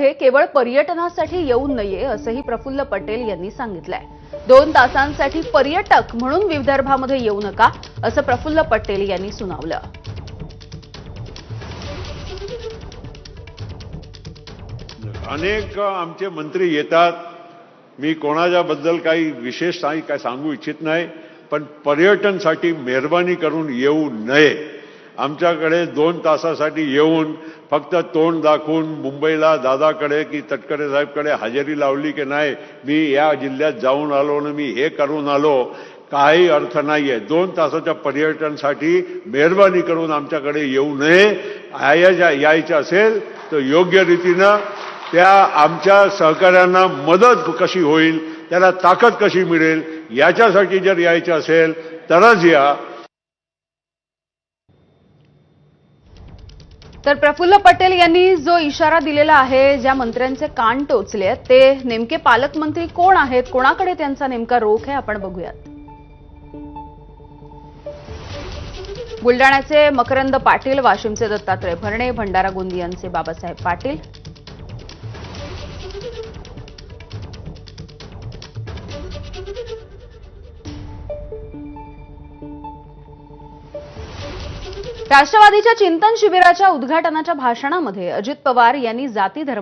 विदर्भामध्ये केवळ पर्यटनासाठी येऊ नये असंही प्रफुल्ल पटेल यांनी सांगितलंय. दोन तासांसाठी पर्यटक म्हणून विदर्भामध्ये येऊ नका असं प्रफुल्ल पटेल यांनी सुनावलं. अनेक आमचे मंत्री येतात. मी कोणाच्याबद्दल काही विशेष नाही काय सांगू इच्छित नाही पण पर्यटनसाठी मेहरबानी करून येऊ नये. आमच्याकडे दोन तासासाठी येऊन फक्त तोंड दाखवून मुंबईला दादाकडे की तटकरे साहेबकडे हजेरी लावली की नाही मी या जिल्ह्यात जाऊन आलो आणि मी हे करून आलो काही अर्थ नाहीये. दोन तासाच्या पर्यटनसाठी मेहरबानी करून आमच्याकडे येऊ नये. यायच्या यायचं असेल तर योग्य रीतीनं त्या आमच्या सहकाऱ्यांना मदत कशी होईल त्याला ताकद कशी मिळेल याच्यासाठी जर यायचं असेल तरच या. तर प्रफुल्ल पटेल यांनी जो इशारा दिलेला आहे ज्या मंत्र्यांचे कान टोचले आहेत, ते नेमके पालकमंत्री कोण आहेत कोणाकडे त्यांचा नेमका रोख आहे आपण बघूयात. बुलडाण्याचे मकरंद पाटील वाशिमचे दत्तात्रय भरणे भंडारा गोंदियांचे बाबासाहेब पाटील राष्ट्रवादीच्या चिंतन शिबिराच्या उद्घाटनाच्या भाषणामध्ये अजित पवार यांनी जाती धर्म